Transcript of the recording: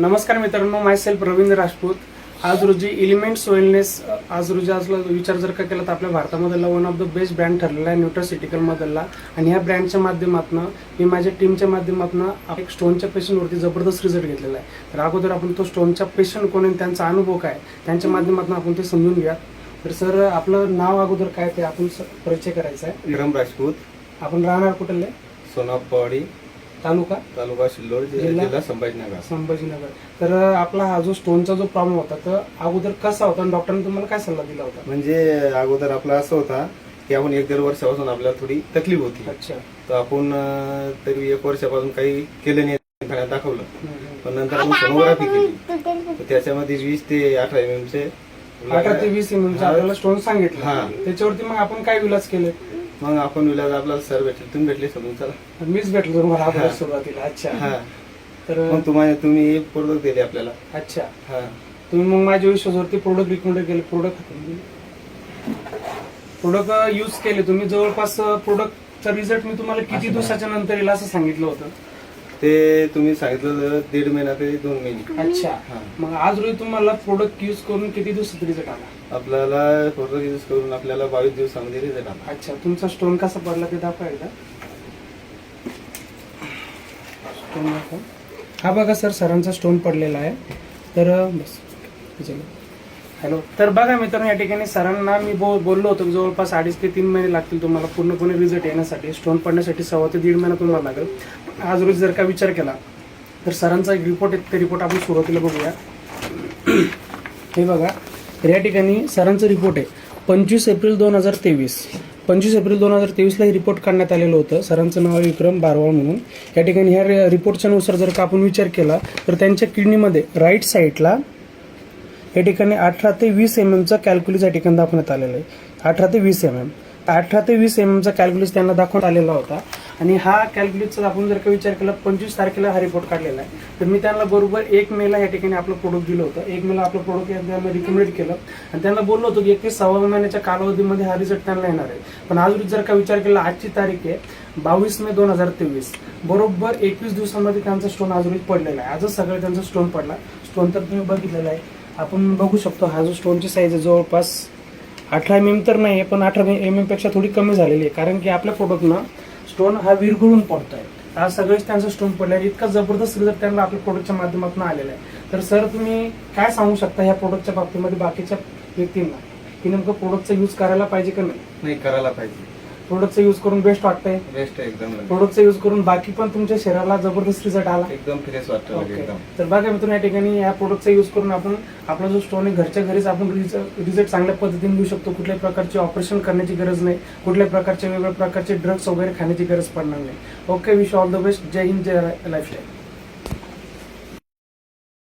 नमस्कार मित्रांनो माय सेल्फ रवींद्र राजपूत. आज रोजी एलिमेंट्स वेलनेस आज रोजी आज विचार जर का केला तर आपल्या भारतामधला one of the best brand ठरलेला आहे न्यूट्रासिटिकल मधला. आणि ह्या ब्रँडच्या माध्यमातून मी माझ्या टीमच्या माध्यमातून एक स्टोनच्या पेशंटवरती जबरदस्त रिझल्ट घेतलेला आहे. तर अगोदर आपण तो स्टोनच्या पेशंट कोण आहे त्यांचा अनुभव काय त्यांच्या माध्यमातून आपण ते समजून घ्या तर सर आपलं नाव अगोदर काय ते आपण परिचय करायचा आहे. विक्रम राजपूत. आपण राहणार कुठले? सोनापवाडी. तालुका? तालुका सिल्लोड जिल्हा? जिल्हा संभाजीनगर. संभाजीनगर. तर आपला हा जो स्टोनचा जो प्रॉब्लेम होता तर अगोदर कसा होता आणि डॉक्टरांनी तुम्हाला काय सल्ला दिला होता? म्हणजे अगोदर आपला असं होता की आपण एक दीड वर्षापासून आपल्याला थोडी तकलीफ होती. अच्छा. तर आपण अं, तरी एक वर्षापासून काही केलं नाही दवाखान्यात दाखवलं. पण नंतर आपण सोनोग्राफी केली. तर त्याच्यामध्ये वीस ते अठरा एम एम चे अठरा ते वीस एम हा. आपल्याला स्टोन सांगितलं. हा. त्याच्यावरती मग आपण काय विलास केले? मग आपण विलाज आपल्याला सर भेटले. तुम्ही भेटले समजून चला. मीच भेटलो तुम्हाला. अगोदर सुरुवातीला. अच्छा. हा. तर मग तुम्हाला तुम्ही प्रोडक्ट दिले आपल्याला. अच्छा. हा. तुम्ही मग माझ्या विश्वासावरती प्रोडक्ट रिकमेंड केले प्रोडक्ट प्रोडक्ट यूज केले तुम्ही. जवळपास प्रोडक्टचा रिझल्ट मी तुम्हाला किती दिवसाच्या नंतर येईल असं सांगितलं होतं. ते तुम्ही सांगितलं दीड महिना ते दोन महिने. अच्छा. हा. मग आज रोजी तुम्हाला प्रोडक्ट यूज करून किती दिवसात रिझल्ट आला? आपल्याला प्रोडक्ट यूज करून आपल्याला बावीस दिवसामध्ये रिझल्ट आला. अच्छा तुमचा स्टोन कसा पडला ते दाखवा एकदा स्टोन दाखवा. हा बघा सर सरांचा स्टोन पडलेला आहे. तर बस चलो हॅलो. तर बघा मित्रांनो या ठिकाणी सरांना मी बो बोललो होतो की जवळपास अडीच ते तीन महिने लागतील तुम्हाला पूर्णपणे रिझल्ट येण्यासाठी स्टोन पडण्यासाठी सव्वा ते दीड महिना तुम्हाला लागेल. आज रोज जर का विचार केला तर सरांचा एक रिपोर्ट आहे ते रिपोर्ट आपण सुरुवातीला बघूया. हे बघा तर या ठिकाणी सरांचं रिपोर्ट आहे. पंचवीस एप्रिल दोन हजार तेवीस. पंचवीस एप्रिल दोन हजार तेवीसला हे रिपोर्ट काढण्यात आलेलं होतं. सरांचं नाव आहे विक्रम बारवाळ म्हणून. या ठिकाणी ह्या रि- रिपोर्टच्या नुसार जर का आपण विचार केला तर त्यांच्या किडनीमध्ये राईट साईडला या ठिकाणी अठरा ते वीस एम एमचा कॅल्क्युलिस या ठिकाणी दाखवण्यात आलेला आहे. अठरा ते वीस एम एम अठरा ते वीस एम एमचा कॅल्क्युलिस त्यांना दाखवण्यात आलेला होता. आणि हा कॅल्क्युलेटचा आपण जर का विचार केला पंचवीस तारखेला हा रिपोर्ट काढलेला आहे. तर मी त्यांना बरोबर एक मेला या ठिकाणी आपलं प्रोडक्ट दिलं होतं. एक मेला आपलं प्रोडक्ट त्यांना रिकमेंड केलं. आणि त्यांना बोललो होतो की एकवीस सव्वा महिन्याच्या कालावधीमध्ये हा रिझल्ट त्यांना येणार आहे. पण आज जर का विचार केला आजची तारीख आहे बावीस मे दोन हजार तेवीस. बरोबर एकवीस दिवसामध्ये त्यांचा स्टोन आज पडलेला आहे. आजच सगळं त्यांचा स्टोन पडला. स्टोन तर तुम्ही बघितलेला आहे. आपण बघू शकतो हा जो स्टोनची साईज आहे जवळपास अठरा एम एम तर नाही आहे पण अठरा एम एमपेक्षा थोडी कमी झालेली आहे. कारण की आपल्या प्रोडक्टनं स्टोन हा विरघळून आहे आज सगळेच त्यांचा स्टोन पडला इतका जबरदस्त रिझल्ट त्यांना आपल्या प्रोडक्टच्या माध्यमातून आलेला आहे. तर सर तुम्ही काय सांगू शकता ह्या प्रोडक्टच्या बाबतीमध्ये बाकीच्या व्यक्तींना? की नेमकं प्रोडक्टचा यूज करायला पाहिजे का नाही? नाही करायला पाहिजे. प्रोडक्टचा यूज करून बेस्ट वाटतंय. बेस्ट आहे एकदम प्रोडक्टचा यूज करून बाकी पण तुमच्या शरीराला जबरदस्त रिझल्ट आला. एकदम फ्रेश वाटतं ओके. एकदम. तर बघा मित्रांनो या ठिकाणी या प्रोडक्टचा यूज करून आपण आपला जो स्टोन आहे घरच्या घरीच आपण रिझल्ट चांगल्या पद्धतीने घेऊ शकतो. कुठल्याही प्रकारचे ऑपरेशन करण्याची गरज नाही. कुठल्याही प्रकारचे वेगवेगळ्या प्रकारचे ड्रग्स वगैरे खाण्याची गरज पडणार नाही. Okay wish all the best Jai Hind Jai lifestyle